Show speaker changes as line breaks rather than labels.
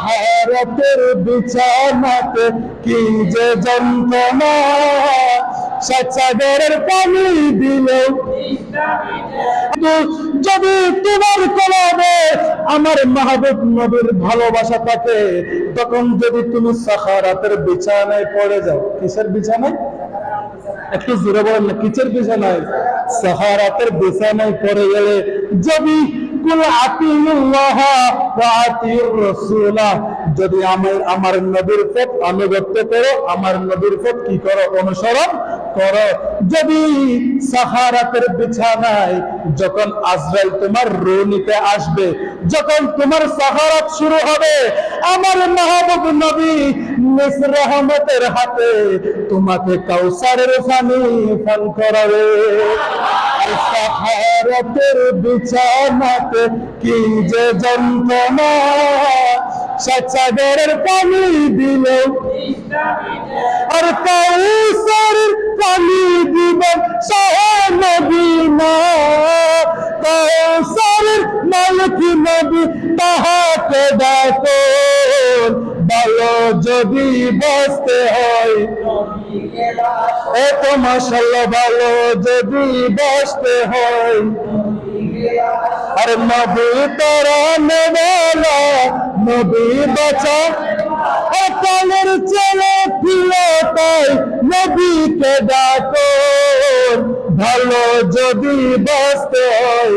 সাহারতের বিছানাতে কি যে যন্ত্রণা? পানি যদি তোমার কলবে আমার মাহবুব নবীর ভালোবাসা থাকে, তখন যদি তুমি সাহারাতের বিছানায় পড়ে যাও, কিসের বিছানায়? একটু জোরে বলেন না, কিসের বিছানায়? সাহারাতের বিছানায় পড়ে গেলে যদি যদি আমার আমার নবীর পথ আনুগত্য করো, আমার নবীর পথ কি করো? অনুসরণ করো। যদি সাহারাতের বিছানায় যখন আজরাইল তোমার রু নিতে আসবে, যখন তোমার সাহারাত শুরু হবে, আমার মাহবুব নবী নিস রহমতের হাতে তোমাকে কাউসারের পানি পান করাবে। সাহারাতের বিছানাতে কি যে যন্ত্রণা? সাগরের পানি দিলেও আর কাউসারের পানি দিবেন সহনবীনা কাউসারের মালিক নবী তাহাকে ডাকো। ভালো যদি বসতে হয়। এত মশাল্লা ভালো যদি বসতে হয়। আর নবী তরানে বলা নবী বাঁচা। অকালের ছেলে ছিল তাই নবীকে ডাকো। ভালো যদি বসতে হয়